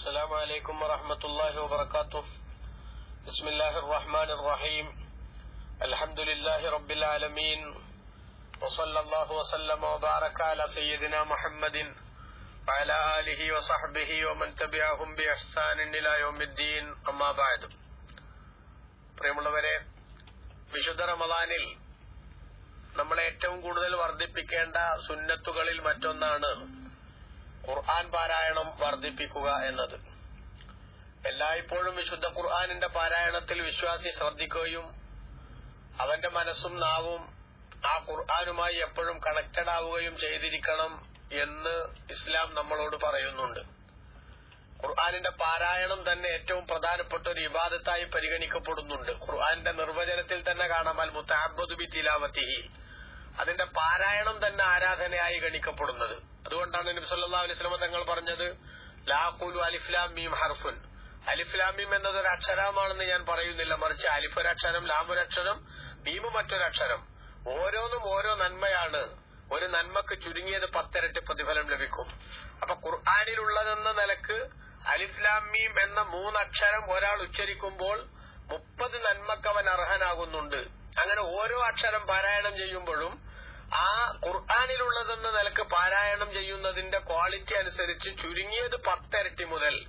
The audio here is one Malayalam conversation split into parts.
السلام عليكم ورحمة الله وبركاته بسم الله الرحمن الرحيم الحمد لله رب العالمين وصلى الله وسلم وبارك على سيدنا محمد وعلى آله وصحبه ومن تبعهم بإحسان إلى يوم الدين أما بعد പ്രിയമുള്ളവരെ വിശുദ്ധ റമദാനിൽ നമ്മൾ ഏറ്റവും കൂടുതൽ വർദ്ധിപ്പിക്കേണ്ട സുന്നത്തുകളിൽ മറ്റൊന്നാണ് ഖുർആൻ പാരായണം വർദ്ധിപ്പിക്കുക എന്നത്. എല്ലായ്പ്പോഴും വിശുദ്ധ ഖുർആാനിന്റെ പാരായണത്തിൽ വിശ്വാസി ശ്രദ്ധിക്കുകയും അവന്റെ മനസ്സും നാവും ആ ഖുർആാനുമായി എപ്പോഴും കണക്റ്റഡ് ആവുകയും ചെയ്തിരിക്കണം എന്ന് ഇസ്ലാം നമ്മളോട് പറയുന്നുണ്ട്. ഖുർആാനിന്റെ പാരായണം തന്നെ ഏറ്റവും പ്രധാനപ്പെട്ട ഒരു വിവാദത്തായി പരിഗണിക്കപ്പെടുന്നുണ്ട്. ഖുർആാനിന്റെ നിർവചനത്തിൽ തന്നെ കാണാം അൽ മുത്താബുദ് തിലാവത്തിഹി. അതിന്റെ പാരായണം തന്നെ ആരാധനയായി ഗണിക്കപ്പെടുന്നത്. അതുകൊണ്ടാണ് നബി സല്ലല്ലാഹു അലൈഹി സ്വലമ തങ്ങൾ പറഞ്ഞത് ലാഖുലു അലിഫ്ലാം മീം ഹർഫുൻ. അലിഫ്ലാം മീം എന്നത് ഒരു അക്ഷരമാണെന്ന് ഞാൻ പറയുന്നില്ല. മറിച്ച് അലിഫ് ഒരു അക്ഷരം ലാം ഒരു അക്ഷരം മീമ് മറ്റൊരക്ഷരം ഓരോന്നും ഓരോ നന്മയാണ്. ഒരു നന്മക്ക് ചുരുങ്ങിയത് പത്തിരട്ടി പ്രതിഫലം ലഭിക്കും. അപ്പൊ ഖുർആാനിലുള്ളതെന്ന നിലയ്ക്ക് അലിഫ്ലാം മീം എന്ന മൂന്നക്ഷരം ഒരാൾ ഉച്ചരിക്കുമ്പോൾ മുപ്പത് നന്മക്ക് അവൻ അർഹനാകുന്നുണ്ട്. അങ്ങനെ ഓരോ അക്ഷരം പാരായണം ചെയ്യുമ്പോഴും ആ ഖുർആാനിലുള്ളതെന്ന നിലയ്ക്ക് പാരായണം ചെയ്യുന്നതിന്റെ ക്വാളിറ്റി അനുസരിച്ച് ചുരുങ്ങിയത് പത്തിരട്ടി മുതൽ.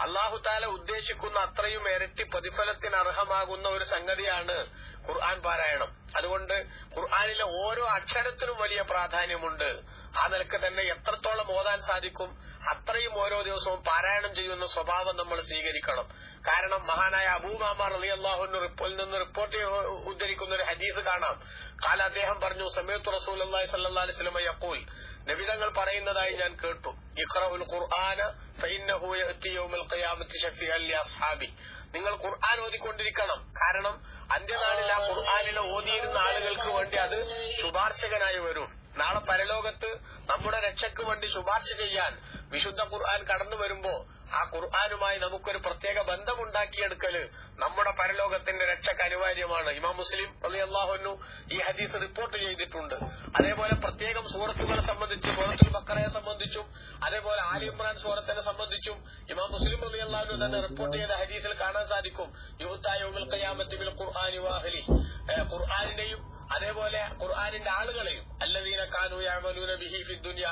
അള്ളാഹു താല ഉദ്ദേശിക്കുന്ന അത്രയും ഇരട്ടി പ്രതിഫലത്തിന് അർഹമാകുന്ന ഒരു സംഗതിയാണ് ഖുർആൻ പാരായണം. അതുകൊണ്ട് ഖുർആാനിലെ ഓരോ അക്ഷരത്തിനും വലിയ പ്രാധാന്യമുണ്ട്. ആ നിലയ്ക്ക് തന്നെ എത്രത്തോളം ഓതാൻ സാധിക്കും അത്രയും ഓരോ ദിവസവും പാരായണം ചെയ്യുന്ന സ്വഭാവം നമ്മൾ സ്വീകരിക്കണം. കാരണം മഹാനായ അബൂമാമാർ അലി അള്ളാഹുവിന് നിന്ന് റിപ്പോർട്ട് ഉദ്ധരിക്കുന്ന ഒരു ഹദീസ് കാണാം. കാല അദ്ദേഹം പറഞ്ഞു സമയത്ത് റസൂൽ അള്ളാഹി സല്ലാ സ്വലമ യക്കൂൽ നബിതങ്ങൾ പറയുന്നതായി ഞാൻ കേട്ടു. ഇഖ്റഉൽ ഖുർആന ഫഇന്നഹു ഖിയാമത്തി നിങ്ങൾ ഖുർആൻ ഓതിക്കൊണ്ടിരിക്കണം. കാരണം അന്ത്യനാളിൽ ആ ഖുർആനിലെ ഓതിയിരുന്ന ആളുകൾക്ക് വേണ്ടി അത് ശുപാർശകനായി വരും. നാളെ പരലോകത്ത് നമ്മുടെ രക്ഷയ്ക്ക് വേണ്ടി ശുപാർശ ചെയ്യാൻ വിശുദ്ധ ഖുർആൻ കടന്നു വരുമ്പോ ആ ഖുർആാനുമായി നമുക്കൊരു പ്രത്യേക ബന്ധമുണ്ടാക്കിയെടുക്കൽ നമ്മുടെ പരലോകത്തിന്റെ രക്ഷക്ക് അനിവാര്യമാണ്. ഇമാം മുസ്ലിം അലി അള്ളാഹുനു ഈ ഹദീസ് റിപ്പോർട്ട് ചെയ്തിട്ടുണ്ട്. അതേപോലെ പ്രത്യേകം സൂറത്തുകളെ സംബന്ധിച്ച് സൂറത്തുൽ ബക്കറയെ സംബന്ധിച്ചും അതേപോലെ ആലി ഇമ്രാൻ സൂറത്തിനെ സംബന്ധിച്ചും ഇമാം മുസ്ലിം അലി അള്ളാഹുനു തന്നെ റിപ്പോർട്ട് ചെയ്ത ഹദീസിൽ കാണാൻ സാധിക്കും. യുവത്തായുൽ ഖുർആാനുവാഹലി ഖുർആാനി വാഹലി. ഖുർആാനിന്റെയും അതേപോലെ ഖുർആാനിന്റെ ആളുകളെയും അല്ലദീന കാനു യാമലൂന ബിഹി ഫി ദുനിയ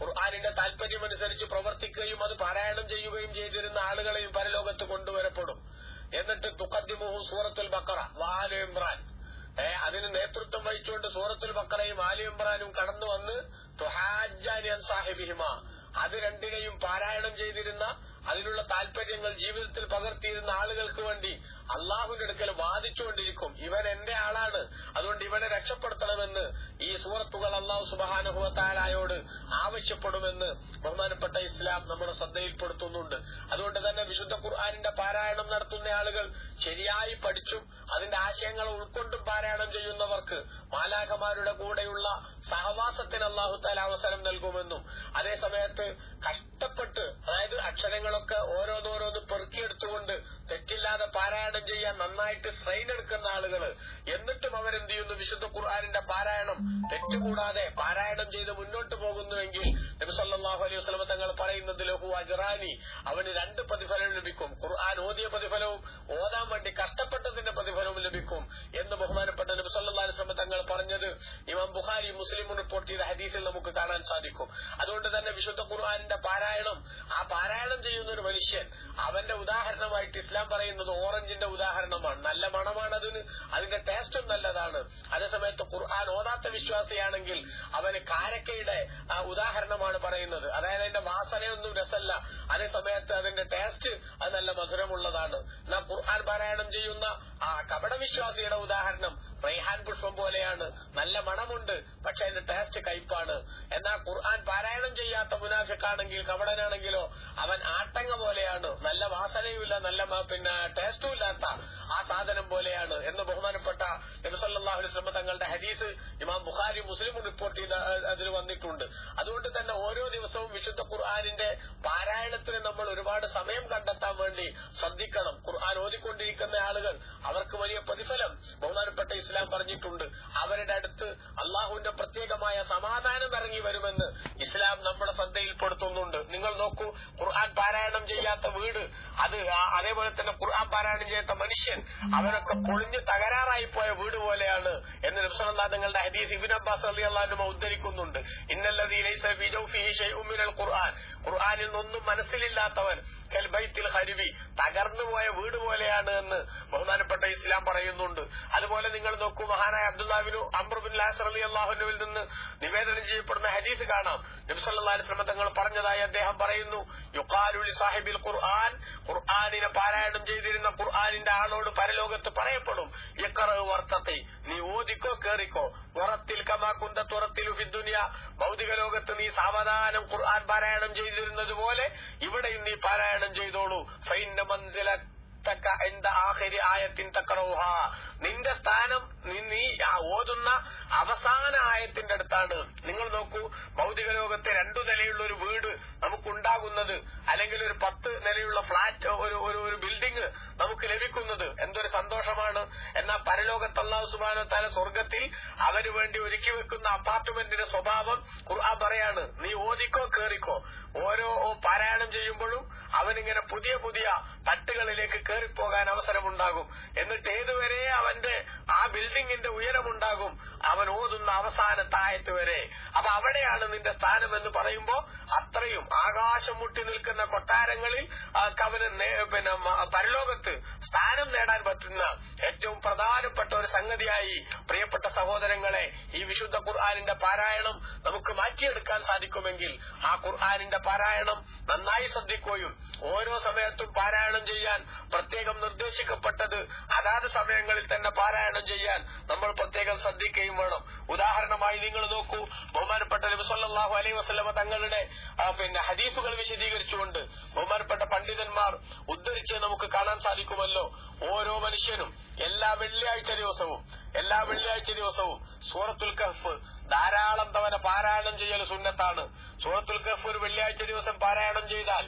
ഖുർആാനിന്റെ താല്പര്യമനുസരിച്ച് പ്രവർത്തിക്കുകയും അത് പാരായണം ചെയ്യുകയും ചെയ്തിരുന്ന ആളുകളെയും പരലോകത്ത് കൊണ്ടുവരപ്പെടും. എന്നിട്ട് തുഖദ്ദിമുഹു സൂറത്തുൽ ബക്കറ വാലു ഇമ്രാൻ. അതിന് നേതൃത്വം വഹിച്ചുകൊണ്ട് സൂറത്തുൽ ബക്കറയും ആലു ഇമ്രാനും കടന്നു വന്ന് തുഹാജാനിയൻ സാഹിബിഹിമ. അത് രണ്ടിനെയും പാരായണം ചെയ്തിരുന്ന അതിനുള്ള താല്പര്യങ്ങൾ ജീവിതത്തിൽ പകർത്തിയിരുന്ന ആളുകൾക്ക് വേണ്ടി അള്ളാഹുവിന്റെ അടുക്കൽ വാദിച്ചുകൊണ്ടിരിക്കും. ഇവൻ എന്റെ ആളാണ്. അതുകൊണ്ട് ഇവനെ രക്ഷപ്പെടുത്തണമെന്ന് ഈ സൂറത്തുകൾ അള്ളാഹു സുബാനുഭവത്താലായോട് ആവശ്യപ്പെടുമെന്ന് ബഹുമാനപ്പെട്ട ഇസ്ലാം നമ്മുടെ ശ്രദ്ധയിൽപ്പെടുത്തുന്നുണ്ട്. അതുകൊണ്ട് തന്നെ വിശുദ്ധ ഖുർആാനിന്റെ പാരായണം നടത്തുന്ന ആളുകൾ ശരിയായി പഠിച്ചും അതിന്റെ ആശയങ്ങൾ ഉൾക്കൊണ്ടും പാരായണം ചെയ്യുന്നവർക്ക് മാലാഖമാരുടെ കൂടെയുള്ള സഹവാസത്തിന് അള്ളാഹു താല അവസരം നൽകുമെന്നും അതേസമയത്ത് കഷ്ടപ്പെട്ട് അതായത് അക്ഷരങ്ങളൊക്കെ ഓരോന്നോരോന്ന് പെറുക്കിയെടുത്തുകൊണ്ട് തെറ്റില്ലാതെ പാരായണം ചെയ്യാൻ നന്നായിട്ട് സ്ട്രെയിൻ എടുക്കുന്ന ആളുകൾ എന്നിട്ടും അവരെന്ത് ചെയ്യുന്നു? വിശുദ്ധ ഖുർആാനിന്റെ പാരായണം. തെറ്റുകൂടാതെ പാരായണം ചെയ്ത് മുന്നോട്ട് പോകുന്നുവെങ്കിൽ നബി സല്ലല്ലാഹു അലൈഹി വസ്ലമ തങ്ങൾ പറയുന്നത് ലഹു അജറാനി. അവന് രണ്ട് പ്രതിഫലം ലഭിക്കും. ഖുർആൻ ഓതിയ പ്രതിഫലവും ഓതാൻ വേണ്ടി കഷ്ടപ്പെട്ടതിന്റെ പ്രതിഫലവും ലഭിക്കും എന്ന് ബഹുമാനപ്പെട്ട നബി സല്ലല്ലാഹു അലൈഹി വസല്ലം തങ്ങൾ പറഞ്ഞത് ഇമാം ബുഖാരി മുസ്ലിം റിപ്പോർട്ട് ചെയ്ത ഹദീസിൽ നമുക്ക് കാണാൻ സാധിക്കും. അതുകൊണ്ട് തന്നെ വിശുദ്ധ ഖുർആാനിന്റെ പാരായണം ആ പാരായണം ചെയ്യുന്ന ഒരു മനുഷ്യൻ അവന്റെ ഉദാഹരണമായിട്ട് ഇസ്ലാം പറയുന്നത് ഓറഞ്ചിന്റെ ഉദാഹരണമാണ്. നല്ല മണമാണ് അതിന്. അതിന്റെ ടേസ്റ്റും നല്ലതാണ്. അതേസമയത്ത് ഖുർആൻ ഓതാത്ത വിശ്വാസിയാണെങ്കിൽ അവന് കാരക്കയുടെ ഉദാഹരണമാണ് പറയുന്നത്. അതായത് അതിന്റെ വാസനയൊന്നും രസമല്ല അതേസമയത്ത് അതിന്റെ ടേസ്റ്റ് അത് നല്ല മധുരമുള്ളതാണ്. എന്നാൽ ഖുർആൻ പാരായണം ചെയ്യുന്ന ആ കപടവിശ്വാസിയുടെ ഉദാഹരണം റൈഹാൻ പുഷ്പം പോലെയാണ്. നല്ല മണമുണ്ട് പക്ഷെ അതിന്റെ ടേസ്റ്റ് കയ്പാണ്. എന്നാ ഖുർആൻ പാരായണം ചെയ്യാത്ത മുനാഫിക്കാണെങ്കിൽ കപടനാണെങ്കിലോ അവൻ ആട്ടങ്ങ പോലെയാണ്. നല്ല വാസനയുമില്ല നല്ല പിന്നെ ടേസ്റ്റും ഇല്ലാത്ത ആ സാധനം പോലെയാണ് എന്ന് ബഹുമാനപ്പെട്ട നബിസല്ലാഹു അലൈഹി തങ്ങളുടെ ഹദീസ് ഇമാം ബുഖാരി മുസ്ലിം റിപ്പോർട്ട് ചെയ്ത അതിൽ വന്നിട്ടുണ്ട്. അതുകൊണ്ട് തന്നെ ഓരോ ദിവസവും വിശുദ്ധ ഖുർആാനിന്റെ പാരായണത്തിന് നമ്മൾ ഒരുപാട് സമയം കണ്ടെത്താൻ വേണ്ടി ശ്രദ്ധിക്കണം. ഖുർആൻ ഓതിക്കൊണ്ടിരിക്കുന്ന ആളുകൾ അവർക്ക് വലിയ പ്രതിഫലം ബഹുമാനപ്പെട്ട ഇസ്ലാം പറഞ്ഞിട്ടുണ്ട്. അവരുടെ അടുത്ത് അള്ളാഹുവിന്റെ പ്രത്യേകമായ സമാധാനം ഇറങ്ങി വരുമെന്ന് ഇസ്ലാം നമ്മുടെ ശ്രദ്ധയിൽപ്പെടുത്തുന്നുണ്ട്. നിങ്ങൾ നോക്കൂ ഖുർആൻ പാരായണം ചെയ്യാത്ത വീട് അത് അതേപോലെ തന്നെ ഖുർആൻ പാരായണം ചെയ്യാത്ത മനുഷ്യൻ അവനൊക്കെ പൊളിഞ്ഞ് തകരാറായി പോയ വീട് പോലെയാണ് എന്ന് നബ്സല്ലാ നിങ്ങളുടെ ഹദീസ് ഇബിൻ അബ്ബാസ് അലി അള്ളാഹുമ ഉദ്ധരിക്കുന്നുണ്ട്. ഇന്നല്ലതീ ലൈസ ഫീ ജൗഫിഹി ശൈഉം മിനൽ ഖുർആൻ. ഖുർആനിൽ നിന്നൊന്നും മനസ്സിലില്ലാത്തവൻ കൽ ഹരിവി തകർന്നു പോയ വീട് പോലെയാണ് എന്ന് ബഹുമാനപ്പെട്ട ഇസ്ലാം പറയുന്നുണ്ട്. അതുപോലെ നിങ്ങൾ നോക്കൂ മഹാനായ അബ്ദുല്ലാബിനു അമ്രുബിൻ ലാസർ അലി അള്ളാഹുനുവിൽ നിന്ന് നിവേദനം ചെയ്യപ്പെടുന്ന ഹദീസ് കാണാം. നബ്സല്ലാ ശ്രമതങ്ങൾ തങ്ങൾ പറഞ്ഞതായി അദ്ദേഹം പറയുന്നു യുക്കാലുലി സാഹിബിൽ ഖുർആൻ. ഖുർആാനിനെ പാരായണം ചെയ്തിരുന്ന ഖുർആാനിന്റെ ആളോട് പരലോകത്ത് പറയപ്പെടും. യക്കറ വർത്തത്തെ നീ ഓദിക്കോ കേറിക്കോ. ഉറത്തിൽ കമാ കുന്ത തുറത്തിലു ഫിദ്ദുനിയ ഭൗതിക ലോകത്ത് നീ സാവധാനം ഖുർആൻ പാരായണം ചെയ്തിരുന്നത് പോലെ ഇവിടെയും നീ പാരായണം ചെയ്തോളൂ. ഫൈന്റെ മൻസില തക്ക എന്താ ആഖിരി ആയത്തിൻ തക്കറോഹ. നിന്റെ സ്ഥാനം നീ- ഓതുന്ന അവസാന ആയത്തിന്റെ അടുത്താണ്. നിങ്ങൾ നോക്കൂ ഭൗതിക ലോകത്തെ രണ്ടു നിലയുള്ള ഒരു വീട് നമുക്കുണ്ടാകുന്നത് അല്ലെങ്കിൽ ഒരു പത്ത് നിലയുള്ള ഫ്ളാറ്റ് ഒരു ഒരു ബിൽഡിംഗ് നമുക്ക് ലഭിക്കുന്നത്. എന്തൊരു സന്തോഷമാണ്. എന്നാൽ പരലോകത്ത് അള്ളാഹു സുബാനോ തല സ്വർഗത്തിൽ അവന് വേണ്ടി ഒരുക്കി വെക്കുന്ന അപ്പാർട്ട്മെന്റിന്റെ സ്വഭാവം ഖുർആൻ പറയാണ്. നീ ഓദിക്കോ കേറിക്കോ. ഓരോ പാരായണം ചെയ്യുമ്പോഴും അവനിങ്ങനെ പുതിയ പുതിയ തട്ടുകളിലേക്ക് കയറിപ്പോകാൻ അവസരമുണ്ടാകും. എന്നിട്ട് ഏതുവരെ അവന്റെ ആ ബിൽഡിങ്ങിന്റെ ഉയരമുണ്ടാകും അവൻ ഓതുന്ന അവസാന ആയത്ത് വരെ. അപ്പൊ അവിടെയാണ് നിന്റെ സ്ഥാനം എന്ന് പറയുമ്പോ അത്രയും ആകാശം മുട്ടി നിൽക്കുന്ന കൊട്ടാരങ്ങളിൽ അവന് പിന്നെ പരലോകത്ത് സ്ഥാനം നേടാൻ പറ്റുന്ന ഏറ്റവും പ്രധാനപ്പെട്ട ഒരു സംഗതിയായി പ്രിയപ്പെട്ട സഹോദരങ്ങളെ ഈ വിശുദ്ധ ഖുർആാനിന്റെ പാരായണം നമുക്ക് മാറ്റിയെടുക്കാൻ സാധിക്കുമെങ്കിൽ ആ ഖുർആാനിന്റെ പാരായണം നന്നായി ശ്രദ്ധിക്കുകയും ഓരോ സമയത്തും പാരായണം ചെയ്യാൻ പ്രത്യേകം നിർദ്ദേശിക്കപ്പെട്ടത് അതാത് സമയങ്ങളിൽ തന്നെ പാരായണം ചെയ്യാൻ നമ്മൾ പ്രത്യേകം ശ്രദ്ധിക്കുകയും വേണം. ഉദാഹരണമായി നിങ്ങൾ നോക്കൂ ബഹുമാനപ്പെട്ട നബി സല്ലല്ലാഹു അലൈഹി വസല്ലമ തങ്ങളുടെ പിന്നെ ഹദീസുകൾ വിശദീകരിച്ചുകൊണ്ട് ബഹുമാനപ്പെട്ട പണ്ഡിതന്മാർ ഉദ്ധരിച്ച് നമുക്ക് കാണാൻ സാധിക്കുമല്ലോ. ഓരോ മനുഷ്യനും എല്ലാ വെള്ളിയാഴ്ച ദിവസവും എല്ലാ വെള്ളിയാഴ്ച ദിവസവും സൂറത്തുൽ കഹ്ഫ് ധാരാളം തവണ പാരായണം ചെയ്യൽ സുന്നത്താണ്. സൂറത്തുൽ കഹ്ഫ് ഒരു വെള്ളിയാഴ്ച ദിവസം പാരായണം ചെയ്താൽ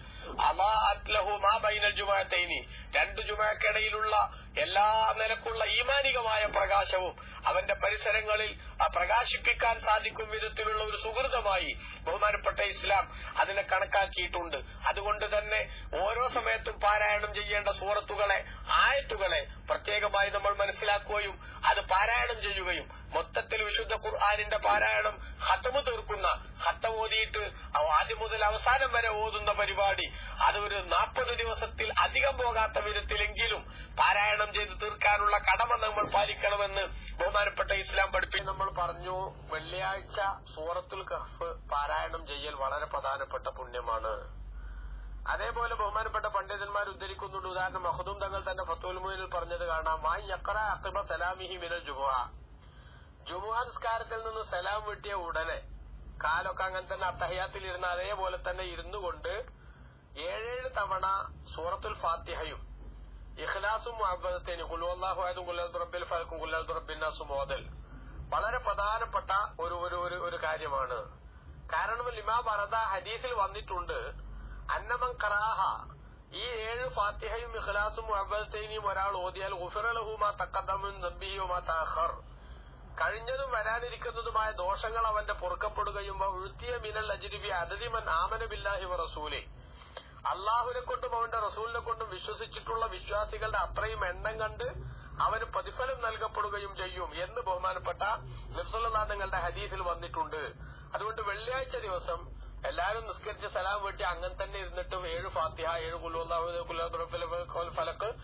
ലഹു മാ ബൈനൽ ജുമാഅത്തൈനി രണ്ട് ജുമാക്കിടയിലുള്ള എല്ലാ നിലക്കുള്ള ഈമാനികമായ പ്രകാശവും അവന്റെ പരിസരങ്ങളിൽ പ്രകാശിപ്പിക്കാൻ സാധിക്കും വിധത്തിലുള്ള ഒരു സുഹൃതമായി ബഹുമാനപ്പെട്ട ഇസ്ലാം അതിനെ കണക്കാക്കിയിട്ടുണ്ട്. അതുകൊണ്ട് തന്നെ ഓരോ സമയത്തും പാരായണം ചെയ്യേണ്ട സൂറത്തുകളെ ആയത്തുകളെ പ്രത്യേകമായി നമ്മൾ മനസ്സിലാക്കുകയും അത് പാരായണം ചെയ്യുകയും മൊത്തത്തിൽ വിശുദ്ധ ഖുർആാനിന്റെ പാരായണം ഹത്തമ് തീർക്കുന്ന ഹത്തം ഓതിയിട്ട് ആദ്യം മുതൽ അവസാനം വരെ ഓതുന്ന പരിപാടി. അത് ഒരു നാൽപ്പത് ദിവസത്തിൽ അധികം പോകാത്ത വിധത്തിലെങ്കിലും പാരായണം ചെയ്ത് തീർക്കാനുള്ള കടമ നമ്മൾ പാലിക്കണമെന്ന് ബഹുമാനപ്പെട്ട ഇസ്ലാം പഠിപ്പി നമ്മൾ പറഞ്ഞു. വെള്ളിയാഴ്ച സൂറത്തുൽ കഹ്ഫ് പാരായണം ചെയ്യൽ വളരെ പ്രധാനപ്പെട്ട പുണ്യമാണ്. അതേപോലെ ബഹുമാനപ്പെട്ട പണ്ഡിതന്മാർ ഉദ്ധരിക്കുന്നുണ്ട്. ഉദാഹരണം മഹദൂം തങ്ങൾ തന്നെ ഫത്തുൽമുനിൽ പറഞ്ഞത് കാണാം. വായി യക്ര അക്കിബ സലാമിഹി മിന ജുമുഅ. ജുമുഅ നിസ്കാരത്തിൽ നിന്ന് സലാം വിട്ടിയ ഉടനെ കാലൊക്കെ അങ്ങനെ തന്നെ അത്തഹയാത്തിൽ ഇരുന്ന അതേപോലെ തന്നെ ഇരുന്നുകൊണ്ട് ഏഴേഴ് തവണ സൂറത്തുൽ ഫാത്തിഹയും ഇഖ്ലാസും മുഹബത്തേനും കുലുവല്ലാഹു ആയതും കുല്ലാദ് റബ്ബിൽ ഫലക്കും കുല്ലാദ് റബ്ബിന്നാസും മോദൽ വളരെ പ്രധാനപ്പെട്ട ഒരു ഒരു ഒരു കാര്യമാണ്. കാരണം ലിമാ വറദ ഹദീസിൽ വന്നിട്ടുണ്ട് അന്നമൻ കറാഹ ഈ ഏഴ് ഫാത്തിഹയും ഇഖ്ലാസും മുഹബത്തേനിയും ഒരാൾ ഓതിയാൽ ഉഫിറലഹുമാ തക്കദ്ദമുൻ നബിയുമാ തഹർ കഴിഞ്ഞതും വരാനിരിക്കുന്നതുമായ ദോഷങ്ങൾ അവന്റെ പൊറുക്കപ്പെടുകയും ഉഴുത്തിയ മിനൽ അജിരിബി അതിരിമൻ ആമന റസൂലേ വ റസൂലി. അള്ളാഹുവിനെ കൊണ്ടും അവന്റെ റസൂലിനെ കൊണ്ടും വിശ്വസിച്ചിട്ടുള്ള വിശ്വാസികളുടെ അത്രയും എണ്ണം കണ്ട് അവന് പ്രതിഫലം നൽകപ്പെടുകയും ചെയ്യും എന്ന് ബഹുമാനപ്പെട്ട നിങ്ങളുടെ ഹദീസിൽ വന്നിട്ടുണ്ട്. അതുകൊണ്ട് വെള്ളിയാഴ്ച ദിവസം എല്ലാവരും നിസ്കരിച്ച് സലാം വീട്ടി അങ്ങനെ തന്നെ ഇരുന്നിട്ടും ഏഴ് ഫാത്തിഹ ഏഴ് കുല്ലാഹു ഫലക്ക്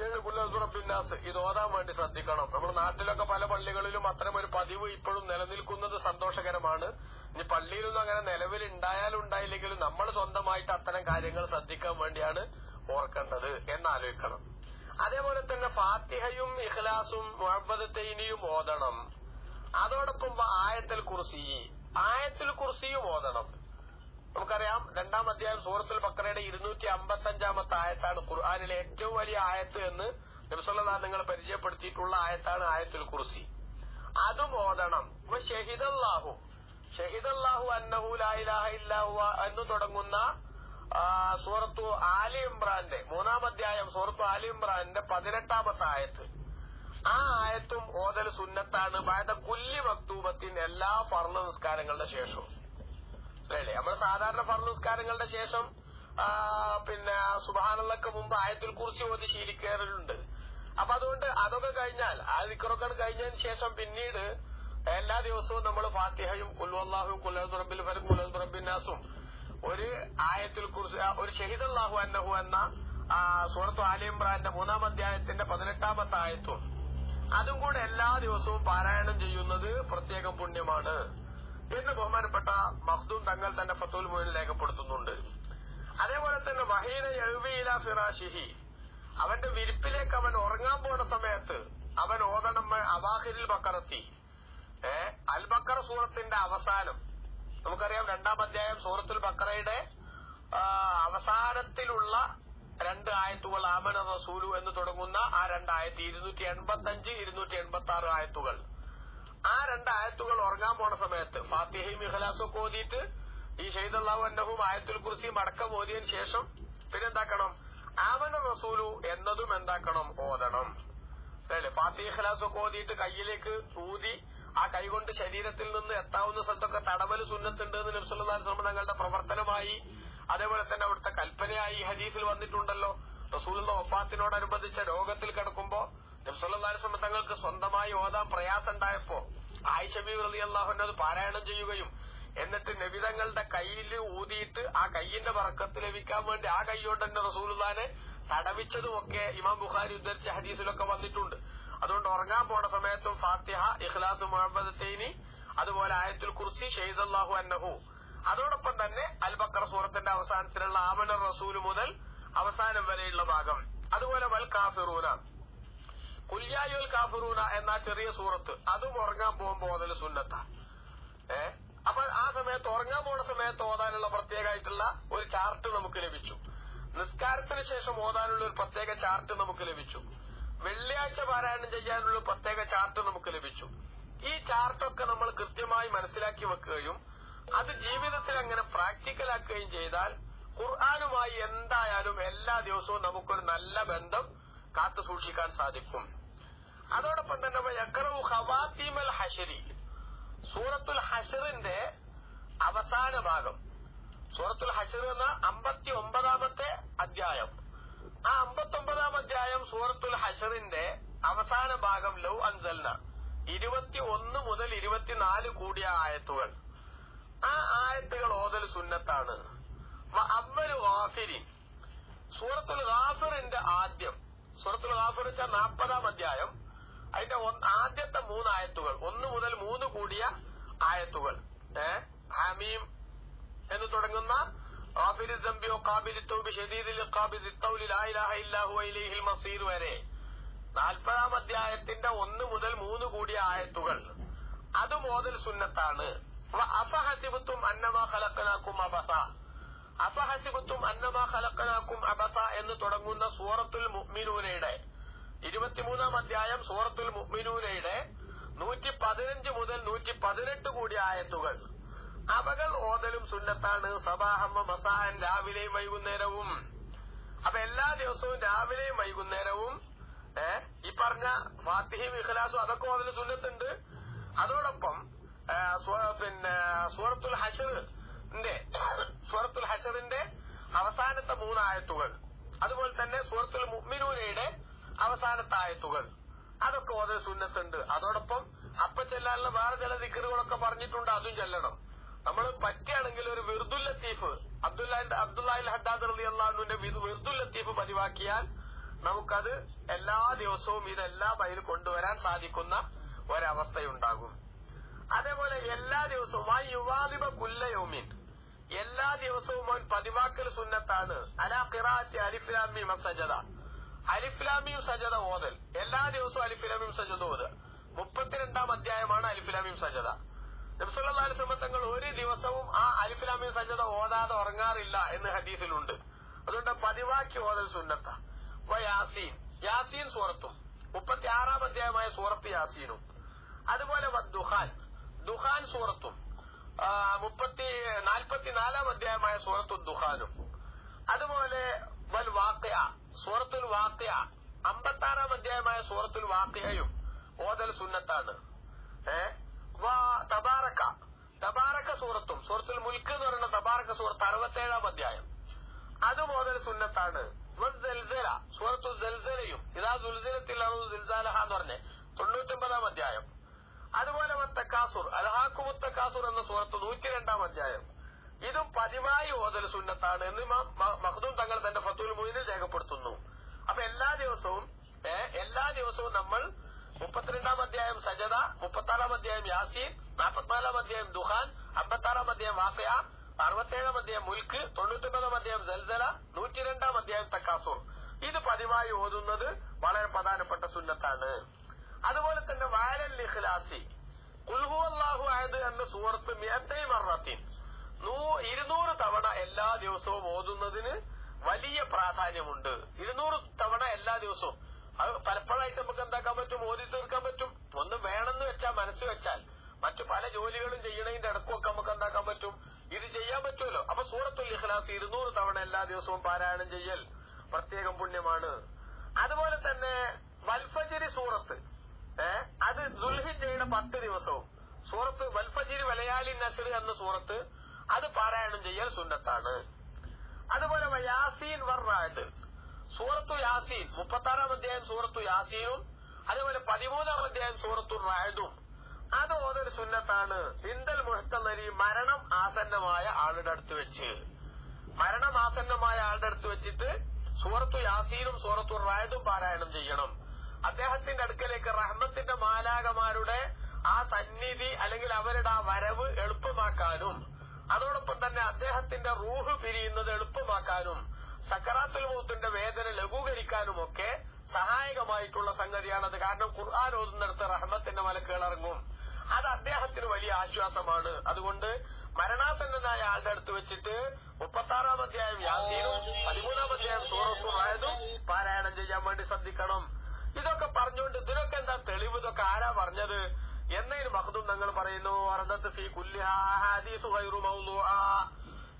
ഏഴ് കുല്ലാസ് ഇത് ഓതാൻ വേണ്ടി ശ്രദ്ധിക്കണം. നമ്മുടെ നാട്ടിലൊക്കെ പല പള്ളികളിലും അത്തരം ഒരു പതിവ് ഇപ്പോഴും നിലനിൽക്കുന്നത് സന്തോഷകരമാണ്. ഇനി പള്ളിയിലൊന്നും അങ്ങനെ നിലവിൽ ഉണ്ടായാലും ഉണ്ടായില്ലെങ്കിലും നമ്മൾ സ്വന്തമായിട്ട് അത്തരം കാര്യങ്ങൾ ശ്രദ്ധിക്കാൻ വേണ്ടിയാണ് ഓർക്കേണ്ടത് എന്നാലോചിക്കണം. അതേപോലെ തന്നെ ഫാത്തിഹയും ഇഖ്ലാസും മുഹബദത്തൈനിയും ഓതണം. അതോടൊപ്പം ആയത്തിൽ കുർസി ആയത്തിൽ കുർസിയും ഓതണം. നമുക്കറിയാം രണ്ടാം അധ്യായം സൂറത്തുൽ ബക്കറയുടെ ഇരുന്നൂറ്റി അമ്പത്തി അഞ്ചാമത്തെ ആയത്താണ് ഖുർആാനിലെ ഏറ്റവും വലിയ ആയത്ത് എന്ന് നബ്സല്ലാ നിങ്ങൾ പരിചയപ്പെടുത്തിയിട്ടുള്ള ആയത്താണ് ആയത്തുൽ കുർസി. അതും ഓതണം. ഇപ്പൊ ഷഹിദല്ലാഹു. ഷഹിദല്ലാഹു അന്നഹു ലാ ഇലാഹ ഇല്ലാഹുവ എന്ന് തുടങ്ങുന്ന സൂറത്തു ആലി ഇമ്രാന്റെ മൂന്നാം അധ്യായം സൂറത്തു ആലി ഇമ്രാന്റെ പതിനെട്ടാമത്തെ ആയത്ത്. ആ ആയത്തും ഓതൽ സുന്നത്താണ്. ബാധ കുല്ലി മക്തൂബത്തിൻ എല്ലാ ഫർൾ നിസ്കാരങ്ങളുടെ ശേഷവും. അല്ലേ? നമ്മൾ സാധാരണ ഫർൾ നിസ്കാരങ്ങളുടെ ശേഷം പിന്നെ സുബാനുള്ളക്ക് മുമ്പ് ആയത്തിൽ കുറിച്ച് ഓതി ശീലിക്കാറുണ്ട് അപ്പൊ അതുകൊണ്ട് അതൊക്കെ കഴിഞ്ഞാൽ ആ ദിക്കറൊക്കെ കഴിഞ്ഞതിന് ശേഷം പിന്നീട് എല്ലാ ദിവസവും നമ്മൾ ഫാത്തിഹയും കുൽവല്ലാഹും കുല്ലറബിൽ ഫലും കുലറബിന്നാസും ഒരു ആയത്തിൽ കുറിച്ച് ഒരു ഷഹീദല്ലാഹു അന്നഹു എന്ന സൂറത്തു ആലി ഇമ്രാന്റെ മൂന്നാം അധ്യായത്തിന്റെ പതിനെട്ടാമത്തെ ആയത്തും. അതും കൂടെ എല്ലാ ദിവസവും പാരായണം ചെയ്യുന്നത് പ്രത്യേകം പുണ്യമാണ്. എന്ന് ബഹുമാനപ്പെട്ട മഖ്ദൂം തങ്ങൾ തന്നെ ഫത്തുൽ മുഴുവൻ രേഖപ്പെടുത്തുന്നുണ്ട്. അതേപോലെ തന്നെ വഹീന എഴുവിയില ഫിറാഷിഹി. അവന്റെ വിരിപ്പിലേക്ക് അവൻ ഉറങ്ങാൻ പോണ സമയത്ത് അവൻ ഓതണം അവാഹിരിൽ ബക്കറത്തി. ഏ? അൽ ബക്കറ സൂറത്തിന്റെ അവസാനം. നമുക്കറിയാം രണ്ടാം അധ്യായം സൂറത്തുൽ ബക്കറയുടെ അവസാനത്തിലുള്ള രണ്ട് ആയത്തുകൾ ആമന റസൂലു എന്ന് തുടങ്ങുന്ന ആ രണ്ടായത്ത് ഇരുന്നൂറ്റി എൺപത്തി അഞ്ച് ഇരുന്നൂറ്റി എൺപത്തി ആറ് ആയത്തുകൾ. ആ രണ്ട് ആയത്തുകൾ ഉറങ്ങാൻ പോണ സമയത്ത് ഫാത്തിഹയും ഒക്കെ ഓതിയിട്ട് ഈ ഷെയ്ദുള്ളാഹു അന്നഹും ആയത്തുൽ കുർസിയും അടക്കം ഓതിയതിനു ശേഷം പിന്നെന്താക്കണം? ആമന റസൂലു എന്നതും എന്താക്കണം? ഓതണം. ഫാത്തിഹ് ഒക്കെ ഓതിയിട്ട് കയ്യിലേക്ക് ഊതി ആ കൈകൊണ്ട് ശരീരത്തിൽ നിന്ന് എത്താവുന്ന സ്ഥലത്തൊക്കെ തടവൽ സുന്നത്തുണ്ട് എന്ന് നബ്സുല്ലാ സ്വലം തങ്ങളുടെ പ്രവർത്തനമായി. അതേപോലെ തന്നെ അവിടുത്തെ കൽപ്പനയായി ഹദീസിൽ വന്നിട്ടുണ്ടല്ലോ. റസൂലിന്റെ ഒപ്പാത്തിനോടനുബന്ധിച്ച രോഗത്തിൽ കിടക്കുമ്പോ നബ്സുല്ലാസ്ലം തങ്ങൾക്ക് സ്വന്തമായി ഓതാൻ പ്രയാസം ഉണ്ടായപ്പോ ആയിഷബി റലി അള്ളാഹുനത് പാരായണം ചെയ്യുകയും എന്നിട്ട് നബിതങ്ങളുടെ കയ്യിൽ ഊതിയിട്ട് ആ കയ്യിന്റെ വറക്കത്ത് ലഭിക്കാൻ വേണ്ടി ആ കൈയോട് തന്നെ റസൂലുല്ലാനെ തടവിച്ചതുമൊക്കെ ഇമാം ബുഖാരി ഉദ്ധരിച്ച ഹദീസിലൊക്കെ വന്നിട്ടുണ്ട്. അതുകൊണ്ട് ഉറങ്ങാൻ പോണ സമയത്തും ഫാത്തിഹ ഇഖ്ലാസ് മുഹമ്മദത്തേനി അതുപോലെ ആയത്തുൽ കുർസി ഷെയ്ദല്ലാഹു അന്നഹു. അതോടൊപ്പം തന്നെ അൽ ബക്കർ സൂറത്തിന്റെ അവസാനത്തിലുള്ള ആമന റസൂൽ മുതൽ അവസാനം വരെയുള്ള ഭാഗം. അതുപോലെ വൽ കാഫിറൂന. കുല്യായുൽ കാഫിറൂന എന്ന ചെറിയ സൂറത്ത്. അതും ഉറങ്ങാൻ പോകുമ്പോൾ അതിൽ സുന്നത്ത. ഏ? അപ്പൊ ആ സമയത്ത് ഉറങ്ങാൻ പോണ സമയത്ത് ഓതാനുള്ള പ്രത്യേകമായിട്ടുള്ള ഒരു ചാർട്ട് നമുക്ക് ലഭിച്ചു. നിസ്കാരത്തിന് ശേഷം ഓതാനുള്ള ഒരു പ്രത്യേക ചാർട്ട് നമുക്ക് ലഭിച്ചു. വെള്ളിയാഴ്ച പാരായണം ചെയ്യാനുള്ള പ്രത്യേക ചാർട്ട് നമുക്ക് ലഭിച്ചു. ഈ ചാർട്ടൊക്കെ നമ്മൾ കൃത്യമായി മനസ്സിലാക്കി വെക്കുകയും അത് ജീവിതത്തിൽ അങ്ങനെ പ്രാക്ടിക്കലാക്കുകയും ചെയ്താൽ ഖുർആാനുമായി എന്തായാലും എല്ലാ ദിവസവും നമുക്കൊരു നല്ല ബന്ധം കാത്തു സൂക്ഷിക്കാൻ സാധിക്കും. അതോടൊപ്പം തന്നെ യക്രവു ഹവാത്തീമൽ ഹഷരി സൂറത്തുൽ ഹഷറിന്റെ അവസാന ഭാഗം. സൂറത്തുൽ ഹഷർ എന്ന അമ്പത്തി ഒമ്പതാമത്തെ അധ്യായം. ആ അമ്പത്തൊമ്പതാം അധ്യായം സൂറത്തുൽ ഹഷറിന്റെ അവസാന ഭാഗം ലൗ അൻസൽന. ഇരുപത്തി ഒന്ന് മുതൽ ഇരുപത്തിനാല് കൂടിയ ആയത്തുകൾ. ആ ആയത്തുകൾ ഓതൽ സുന്നത്താണ്. സൂറത്തുൽ ഗാഫിറിന്റെ ആദ്യം. സൂറത്തുൽ ഗാഫിർ വെച്ചാൽ നാൽപ്പതാം അധ്യായം. അതിന്റെ ആദ്യത്തെ മൂന്ന് ആയത്തുകൾ. ഒന്ന് മുതൽ മൂന്ന് കൂടിയ ആയത്തുകൾ. ഏ? ഹമീം എന്ന് തുടങ്ങുന്ന ഗാഫിരി ദംബിയോ കാബിലി തൗബി ഷദീദിൽ കാബിലി തൗലി ലാ ഇലാഹ ഇല്ലാഹു ഇലൈഹിൽ മസീർ വരെ. നാൽപ്പതാം അധ്യായത്തിന്റെ ഒന്ന് മുതൽ മൂന്ന് കൂടിയ ആയത്തുകൾ. അത് മോതൽ സുന്നത്താണ്. അഫഹസിബത്തും അന്നമാ ഖലക്കനാക്കും അബസ. അഫഹസിബത്തും അന്നമാ ഖലക്കനാക്കും അബസ എന്ന് തുടങ്ങുന്ന സൂറത്തുൽ മുഅ്മിനൂനയുടെ ഇരുപത്തിമൂന്നാം അധ്യായം സൂറത്തുൽ മുഅ്മിനൂനയുടെ നൂറ്റി പതിനഞ്ച് മുതൽ നൂറ്റി പതിനെട്ട് കൂടി ആയത്തുകൾ. അവകൾ ഓതലും സുന്നത്താണ്. സബാഹമ്മ മസാഹൻ രാവിലെയും വൈകുന്നേരവും. അപ്പൊ എല്ലാ ദിവസവും രാവിലെയും വൈകുന്നേരവും ഈ പറഞ്ഞ ഫാത്തിഹയും ഇഖലാസും അതൊക്കെ ഓതലും സുന്നത്തുണ്ട്. അതോടൊപ്പം പിന്നെ സൂറത്തുൽ ഹഷറിന്റെ സൂറത്തുൽ ഹഷറിന്റെ അവസാനത്തെ മൂന്നായത്തുകൾ. അതുപോലെ തന്നെ സൂറത്തുൽ മുഅ്മിനൂനയുടെ അവസാനത്തെ ആയത്തുകൾ. അതൊക്കെ ഓതൽ സുന്നത്തുണ്ട്. അതോടൊപ്പം അപ്പൊ ചെല്ലാനുള്ള വേറെ ചില ദിക്കറുകളൊക്കെ പറഞ്ഞിട്ടുണ്ട്. അതും ചെല്ലണം. നമ്മൾ പറ്റുകയാണെങ്കിൽ ഒരു വിർദുൽ ലത്തീഫ് അബ്ദുല്ലാഹിന്റെ അബ്ദുല്ലാഹിൽ ഹദ്ദാദ് റലി അള്ളാഹുവിന്റെ വിർദുൽ ലത്തീഫ് പതിവാക്കിയാൽ നമുക്കത് എല്ലാ ദിവസവും ഇതെല്ലാം അതിൽ കൊണ്ടുവരാൻ സാധിക്കുന്ന ഒരവസ്ഥയുണ്ടാകും. അതേപോലെ എല്ലാ ദിവസവും ആ യുവാദിബ കുല്ലയോമിൻ എല്ലാ ദിവസവും അവൻ പതിവാക്കൽ സുന്നത്താണ്. അലാ ഖിറാഅത്തി അലിഫ്ലാമി മസജത അലിഫ്ലാമിയും സജത ഓതൽ. എല്ലാ ദിവസവും അലിഫ്ലാമിയും സജത ഓത് മുപ്പത്തിരണ്ടാം അധ്യായമാണ് അലിഫ്ലാമിയും സജദ. നബ്സുല്ലാഹി തങ്ങൾ ഒരു ദിവസവും ആ അലിഫ്ലാമിയും സജ്ജത ഓതാതെ ഉറങ്ങാറില്ല എന്ന് ഹദീസിലുണ്ട്. അതുകൊണ്ട് പതിവാക്കി ഓതൽ സുന്നത്ത. യാസീൻ. യാസീൻ സൂറത്തും. മുപ്പത്തി ആറാം അധ്യായമായ സൂറത്ത് യാസീനും. അതുപോലെ ദുഹാൻ ദുഹാൻ സൂറത്തും. മുപ്പത്തി നാൽപ്പത്തിനാലാം അധ്യായമായ സൂറത്തു ദുഹാനും അതുപോലെ വൽ വാക്യ സൂറത്തുൽ വാക്യ അമ്പത്താറാം അധ്യായമായ സൂറത്തുൽ വാക്യയും ഓതൽ സുന്നത്താണ്. ഏ? വാ തബാറക്ക. തബാറക്ക സൂറത്തും സൂറത്തുൽ മുൽക്ക് എന്ന് പറയുന്ന തബാറക്ക സൂറത്ത് അറുപത്തേഴാം അധ്യായം. അതുപോലെ ഒരു സുന്നത്താണ് സൂറത്തു ജൽസലയും ഇതാ ദുൽസലത്തിൽ എന്ന് പറഞ്ഞ്. തൊണ്ണൂറ്റൊമ്പതാം അധ്യായം. അതുപോലെ തക്കാസുർ അൽഹാക്കുമുത്തക്കാസുർ എന്ന സൂറത്ത് നൂറ്റി രണ്ടാം അധ്യായം. ഇതും പതിവായി ഓതൽ സുന്നത്താണ് എന്ന് മഹദൂം തങ്ങൾ തന്റെ ഫത്തുൽ മുയിനിൽ രേഖപ്പെടുത്തുന്നു. അപ്പൊ എല്ലാ ദിവസവും എല്ലാ ദിവസവും നമ്മൾ മുപ്പത്തിരണ്ടാം അധ്യായം സജത മുപ്പത്താറാം അധ്യായം യാസീൻ നാൽപ്പത്തിനാലാം അധ്യായം ദുഹാൻ അമ്പത്താറാം അധ്യായം വാഫയ അറുപത്തേഴാം അധ്യായം മുൽക്ക് തൊണ്ണൂറ്റൊമ്പതാം അധ്യായം സൽസല നൂറ്റിരണ്ടാം അധ്യായം തക്കാസൂർ. ഇത് പതിവായി ഓതുന്നത് വളരെ പ്രധാനപ്പെട്ട സുന്നത്താണ്. അതുപോലെ തന്നെ വാലൽ ഇഖ്ലാസി കുൽഹു അള്ളാഹു ആയത് എന്ന സൂറത്ത് മിയത്തൈ മറത്തിൻ ഇരുന്നൂറ് തവണ എല്ലാ ദിവസവും ഓതുന്നതിന് വലിയ പ്രാധാന്യമുണ്ട്. ഇരുന്നൂറ് തവണ എല്ലാ ദിവസവും. അത് പലപ്പോഴായിട്ട് നമുക്ക് എന്താക്കാൻ പറ്റും? ഓതി തീർക്കാൻ പറ്റും. ഒന്ന് വേണമെന്ന് വെച്ചാൽ മനസ്സ് വെച്ചാൽ. മറ്റു പല ജോലികളും ചെയ്യണതിന്റെ ഇടക്കുമൊക്കെ നമുക്ക് എന്താക്കാൻ പറ്റും? ഇത് ചെയ്യാൻ പറ്റുമല്ലോ. അപ്പൊ സൂറത്തുൽ ഇഖ്ലാസ് ഇരുന്നൂറ് തവണ എല്ലാ ദിവസവും പാരായണം ചെയ്യൽ പ്രത്യേകം പുണ്യമാണ്. അതുപോലെ തന്നെ വൽഫജിരി സൂറത്ത്. ഏ? അത് ദുൽഹിജയുടെ പത്ത് ദിവസവും. സൂറത്ത് വൽഫജിരി വലയാലി നസർ എന്ന സൂറത്ത് അത് പാരായണം ചെയ്യൽ സുന്നത്താണ്. അതുപോലെ യാസീൻ വർറായത് സൂറത്തു യാസീൻ മുപ്പത്താറാം അധ്യായം സൂറത്തു യാസീനും അതേപോലെ പതിമൂന്നാം അധ്യായം സൂറത്തു റായതും അത് ഓതൊരു സുന്നത്താണ്. ഇന്ദൽ മുഹത്തന്നരി മരണം ആസന്നമായ ആളുടെ അടുത്ത് വെച്ച്. മരണം ആസന്നമായ ആളുടെ അടുത്ത് വെച്ചിട്ട് സൂറത്തു യാസീനും സൂറത്തു റായതും പാരായണം ചെയ്യണം. അദ്ദേഹത്തിന്റെ അടുക്കലേക്ക് റഹ്മത്തിന്റെ മാലാകമാരുടെ ആ സന്നിധി അല്ലെങ്കിൽ അവരുടെ ആ വരവ് എളുപ്പമാക്കാനും അതോടൊപ്പം തന്നെ അദ്ദേഹത്തിന്റെ റൂഹ് പിരിയുന്നത് എളുപ്പമാക്കാനും സക്കറാത്തുൽ മൗത്തിന്റെ വേദന ലഘൂകരിക്കാനുമൊക്കെ സഹായകമായിട്ടുള്ള സംഗതിയാണത്. കാരണം ഖുർആൻ ഓതുന്നിടത്ത് റഹ്മത്തിന്റെ മലക്കുകൾ ഇറങ്ങും. അത് അദ്ദേഹത്തിന് വലിയ ആശ്വാസമാണ്. അതുകൊണ്ട് മരണാസന്നനായ ആളുടെ അടുത്ത് വെച്ചിട്ട് മുപ്പത്താറാം അധ്യായം യാസീനും പതിമൂന്നാം അധ്യായം സൂറത്തും ആയതും പാരായണം ചെയ്യാൻ വേണ്ടി ശ്രദ്ധിക്കണം. ഇതൊക്കെ പറഞ്ഞുകൊണ്ട് ഇതിനൊക്കെ എന്താ തെളിവ്? ഇതൊക്കെ ആരാ പറഞ്ഞത്? എന്നതിന് മഹദും ഞങ്ങൾ പറയുന്നു അർദത്ത് ഫി.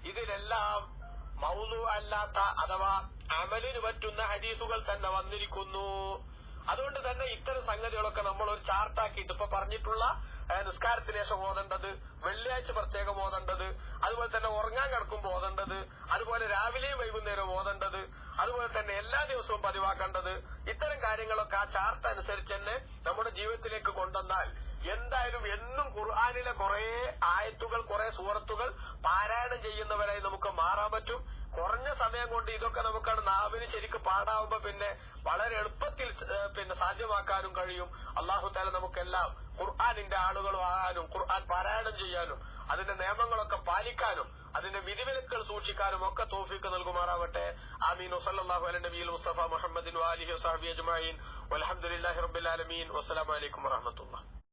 ഇതിലെല്ലാം മൗലു അല്ലാത്ത അഥവാ അമലിന് പറ്റുന്ന ഹദീസുകൾ തന്നെ വന്നിരിക്കുന്നു. അതുകൊണ്ട് തന്നെ ഇത്തരം സംഗതികളൊക്കെ നമ്മൾ ഒരു ചാർട്ടാക്കിയിട്ട് ഇപ്പൊ പറഞ്ഞിട്ടുള്ള നിസ്കാരത്തിന് ശേഷം ഓതേണ്ടത് വെള്ളിയാഴ്ച പ്രത്യേകം ഓതേണ്ടത് അതുപോലെ തന്നെ ഉറങ്ങാൻ കിടക്കുമ്പോൾ ഓതേണ്ടത് അതുപോലെ രാവിലെയും വൈകുന്നേരവും ഓതേണ്ടത് അതുപോലെ തന്നെ എല്ലാ ദിവസവും പതിവാക്കേണ്ടത് ഇത്തരം കാര്യങ്ങളൊക്കെ ആ ചാർട്ട് അനുസരിച്ച് തന്നെ നമ്മുടെ ജീവിതത്തിലേക്ക് കൊണ്ടുവന്നാൽ എന്തായാലും എന്നും ഖുർആാനിലെ കുറെ ആയത്തുകൾ കുറെ സൂറത്തുകൾ പാരായണം ചെയ്യുന്നവരായി നമുക്ക് മാറാൻ പറ്റും. കുറഞ്ഞ സമയം കൊണ്ട് ഇതൊക്കെ നമുക്കാണ് നാവിന് ശരിക്കും പാടാവുമ്പോ പിന്നെ വളരെ എളുപ്പത്തിൽ പിന്നെ സാധ്യമാക്കാനും കഴിയും. അള്ളാഹു താല നമുക്കെല്ലാം ഖുർആാനിന്റെ ആളുകളും ആകാനും ഖുർആൻ പാരായണം ചെയ്യാനും അതിന്റെ നിയമങ്ങളൊക്കെ പാലിക്കാനും അതിന്റെ വിധിവിലക്കുകൾ സൂക്ഷിക്കാനും ഒക്കെ തോഫിക്ക് നൽകുമാറാവട്ടെ. ആമീൻ. വസല്ലല്ലാഹു അല നബീൽ മുസ്തഫ മുഹമ്മദിൻ വാലിഹി വസഹബി അജ്മഈൻ. വൽഹംദുലില്ലാഹി റബ്ബിൽ ആലമീൻ. വസ്സലാമു അലൈക്കും വറഹ്മത്തുള്ളാഹി.